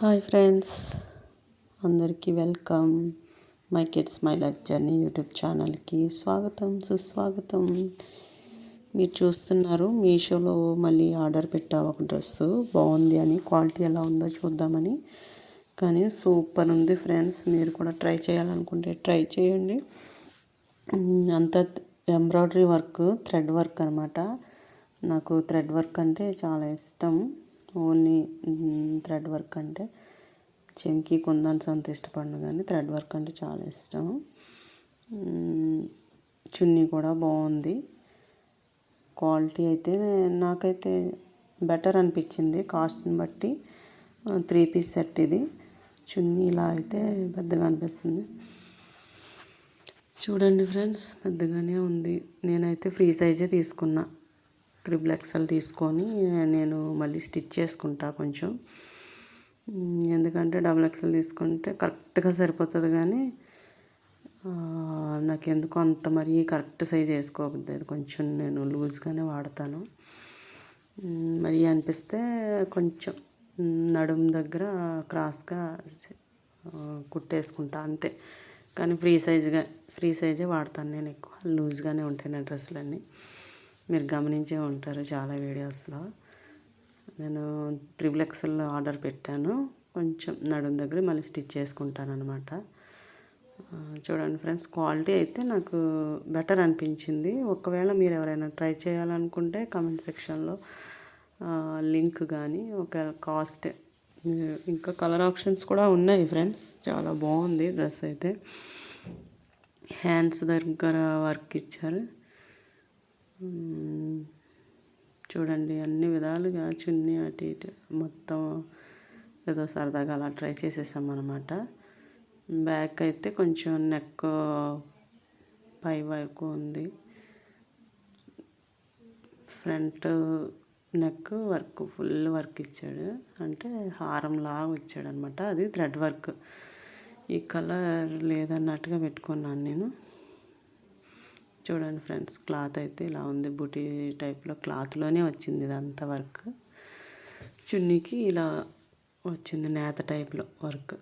Hi friends అందరికీ welcome. My kids my life journey YouTube ఛానల్కి స్వాగతం సుస్వాగతం. మీరు చూస్తున్నారు మీషోలో మళ్ళీ ఆర్డర్ పెట్టా ఒక డ్రెస్సు. బాగుంది అని క్వాలిటీ ఎలా ఉందో చూద్దామని. కానీ సూపర్ ఉంది ఫ్రెండ్స్ మీరు కూడా ట్రై చేయాలనుకుంటే ట్రై చేయండి. అంత ఎంబ్రాయిడరీ వర్క్ థ్రెడ్ వర్క్ అనమాట నాకు థ్రెడ్ వర్క్ అంటే చాలా ఇష్టం. ఓన్లీ థ్రెడ్ వర్క్ అంటే చెంకి కుందన్స్ అంత ఇష్టపడను కానీ థ్రెడ్ వర్క్ అంటే చాలా ఇష్టం. చున్నీ కూడా బాగుంది. క్వాలిటీ అయితే నాకైతే బెటర్ అనిపించింది కాస్ట్ని బట్టి త్రీ పీస్ సెట్ ఇది. చున్నీ ఇలా అయితే పెద్దగా అనిపిస్తుంది. చూడండి ఫ్రెండ్స్ పెద్దగానే ఉంది. నేనైతే ఫ్రీ సైజే తీసుకున్నా. త్రిబుల్ ఎక్సెల్ తీసుకొని నేను మళ్ళీ స్టిచ్ చేసుకుంటా కొంచెం. ఎందుకంటే డబుల్ ఎక్సెల్ తీసుకుంటే కరెక్ట్గా సరిపోతుంది కానీ నాకు అంత మరీ కరెక్ట్ సైజ్ వేసుకోవద్దు. అది కొంచెం నేను లూజ్గానే వాడతాను. మరి అనిపిస్తే కొంచెం నడుము దగ్గర క్రాస్గా కుట్టేసుకుంటా అంతే. కానీ ఫ్రీ సైజ్గా ఫ్రీ సైజే వాడతాను నేను ఎక్కువ. లూజ్గానే ఉంటాయి నా డ్రెస్సులన్నీ. మీరు గమనించే ఉంటారు చాలా వీడియోస్లో. నేను త్రిబుల్ ఎక్స్ఎల్లో ఆర్డర్ పెట్టాను. కొంచెం నడుం దగ్గర మళ్ళీ స్టిచ్ చేసుకుంటాను అనమాట చూడండి ఫ్రెండ్స్ క్వాలిటీ అయితే నాకు బెటర్ అనిపించింది. ఒకవేళ మీరు ఎవరైనా ట్రై చేయాలనుకుంటే కమెంట్ సెక్షన్లో లింక్ కానీ ఒక కాస్ట్ ఇంకా కలర్ ఆప్షన్స్ కూడా ఉన్నాయి ఫ్రెండ్స్. చాలా బాగుంది డ్రెస్ అయితే. హ్యాండ్స్ దగ్గర వర్క్ ఇచ్చారు. చూడండి అన్ని విధాలుగా చున్నీ అటు ఇటు మొత్తం ఏదో సరదాగా అలా ట్రై చేసేసాం అనమాట బ్యాక్ అయితే కొంచెం నెక్ పై వరకు ఉంది. Front neck work full work ఇచ్చాడు. అంటే హారం లాగా ఇచ్చాడు అనమాట అది థ్రెడ్ వర్క్. ఈ కలర్ లేదన్నట్టుగా పెట్టుకున్నాను నేను. చూడండి ఫ్రెండ్స్ క్లాత్ అయితే ఇలా ఉంది. బుటీ టైప్లో క్లాత్లోనే వచ్చింది ఇదంతా వర్క్. చున్నీకి ఇలా వచ్చింది నేత టైప్లో వర్క్.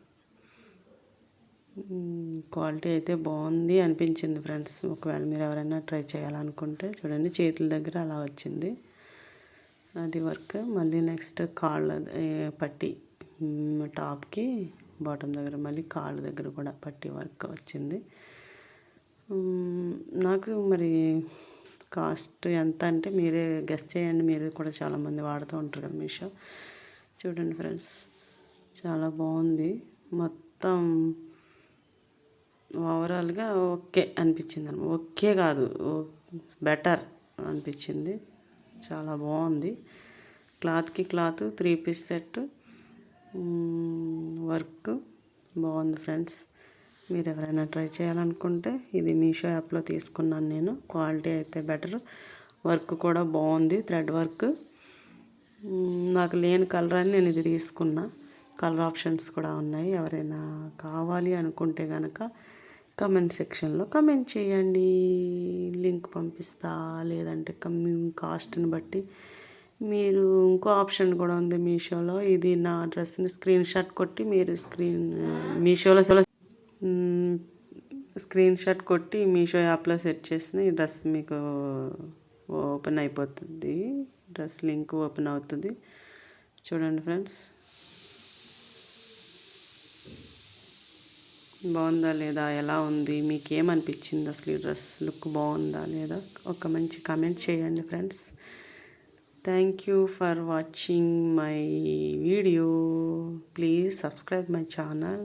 క్వాలిటీ అయితే బాగుంది అనిపించింది ఫ్రెండ్స్. ఒకవేళ మీరు ఎవరైనా ట్రై చేయాలనుకుంటే చూడండి చేతుల దగ్గర అలా వచ్చింది. అది వర్క్. మళ్ళీ నెక్స్ట్ కాళ్ళ పట్టి టాప్కి బాటమ్ దగ్గర మళ్ళీ కాళ్ళ దగ్గర కూడా పట్టి వర్క్ వచ్చింది. నాకు మరి కాస్ట్ ఎంత అంటే మీరే గెస్ట్ చేయండి. మీరు కూడా చాలామంది వాడుతూ ఉంటారు కదా మీషో. చూడండి ఫ్రెండ్స్ చాలా బాగుంది. మొత్తం ఓవరాల్గా ఓకే అనిపించింది అనమాట ఓకే కాదు బెటర్ అనిపించింది. చాలా బాగుంది. క్లాత్కి cloth three piece set work బాగుంది ఫ్రెండ్స్. మీరు ఎవరైనా ట్రై చేయాలనుకుంటే ఇది మీషో యాప్లో తీసుకున్నాను నేను. క్వాలిటీ అయితే బెటర్. వర్క్ కూడా బాగుంది థ్రెడ్ వర్క్. నాకు లేని కలర్ అని నేను ఇది తీసుకున్నా. కలర్ ఆప్షన్స్ కూడా ఉన్నాయి. ఎవరైనా కావాలి అనుకుంటే కనుక కమెంట్ సెక్షన్లో కమెంట్ చేయండి. లింక్ పంపిస్తా లేదంటే కమ్మి కాస్ట్ని బట్టి. మీరు ఇంకో ఆప్షన్ కూడా ఉంది మీషోలో. ఇది నా డ్రెస్ని స్క్రీన్ షాట్ కొట్టి మీరు స్క్రీన్ మీషోలో స్క్రీన్ షాట్ కొట్టి మీషో యాప్లో సెట్ చేసిన ఈ డ్రెస్ మీకు ఓపెన్ అయిపోతుంది. డ్రెస్ లింక్ ఓపెన్ అవుతుంది. చూడండి ఫ్రెండ్స్. బాగుందా లేదా? ఎలా ఉంది? మీకు ఏమనిపించింది అసలు ఈ డ్రెస్? లుక్ బాగుందా లేదా? ఒక మంచి కమెంట్ చేయండి friends. Thank you for watching my video. Please subscribe my channel.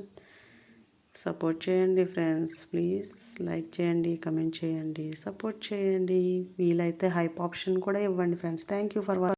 Support చేయండి ఫ్రెండ్స్ ప్లీజ్ లైక్ చేయండి కమెంట్ చేయండి. సపోర్ట్ చేయండి. వీలైతే హైప్ ఆప్షన్ కూడా ఇవ్వండి ఫ్రెండ్స్ థ్యాంక్ యూ ఫర్